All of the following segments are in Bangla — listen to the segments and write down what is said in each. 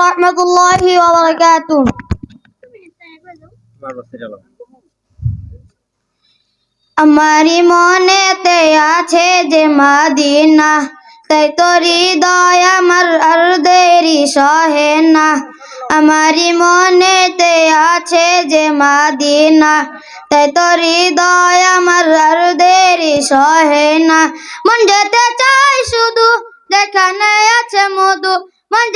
রহমতুল্লাহি ওয়া বারাকাতুহু। আমারি মনেতে আছে যে মাদিনা, তাই তো হৃদয় আমার আর দেরি সহে না। আমারি মনেতে আছে যে মাদিনা, তাই তো হৃদয় আমার আর দেরি সহে না। মন যেতে চাই শুধু, যেখানে আছে মধু, মন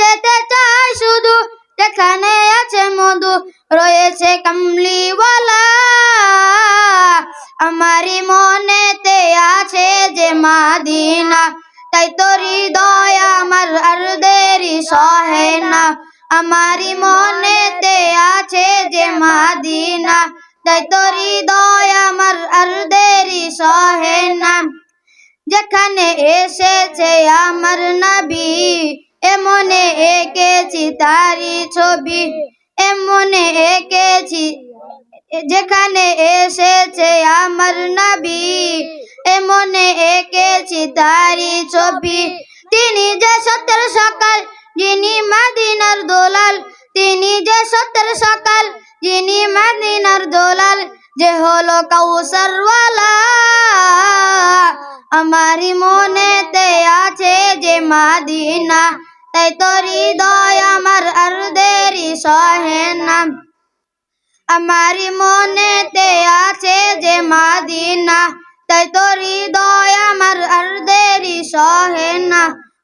রয়েছে কামলিওয়ালা আমারি মনেতে আছে যে মাদিনা, তাই তো হৃদয় আমার আর দেরি সহে না। আমারি মনেতে আছে যে মাদিনা, তাই তো হৃদয় আমার আর দেরি সহে না। যেখানে এসেছে আমার নবী, এমনে এঁকেছি তারি ছবি। এমনে এঁকেছি, যেখানে এসেছে আমার নবী। এমনে এঁকেছি তারি ছবি। তিনি যে সত্যের সকাল, যিনি মাদিনার দোলাল। তিনি যে সত্যের সকাল, যিনি মাদিনার দোলাল। যে হলো কাউসারওয়ালা। আমারি মনেতে আছে যে মাদিনা। তাই তো হৃদয় আমার সহে না আমারি মনেতে আছে যে মাদিনা, তাই তো হৃদয় আমার আর দেরি সহে না।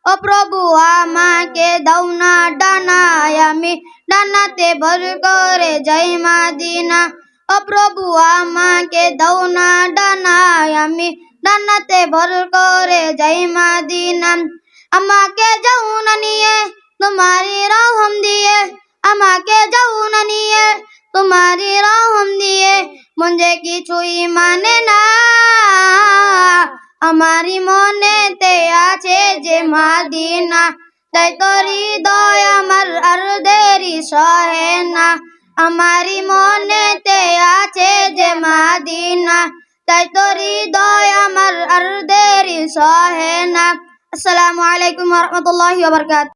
ও প্রভু, আমাকে দাও না ডানায়, আমি ডানাতে ভর করে যাই মাদিনা। ও প্রভু, আমাকে দাও না ডানায়, আমি ডানাতে ভর করে যাই মাদিনা। আমাকে যাও না নিয়ে, তোমারি রহম দিয়ে মন যে কিছুই মানে না আমারি মনেতে আছে যে মাদিনা। তাই তো হৃদয় আমার আর দেরি সহে না আমারি মনেতে আছে যে মাদিনা। তাই তো হৃদয় আমার আর দেরি সহে না। আসসালামু আলাইকুম রহমতুল্লাহি ওয়া বারাকাতুহু।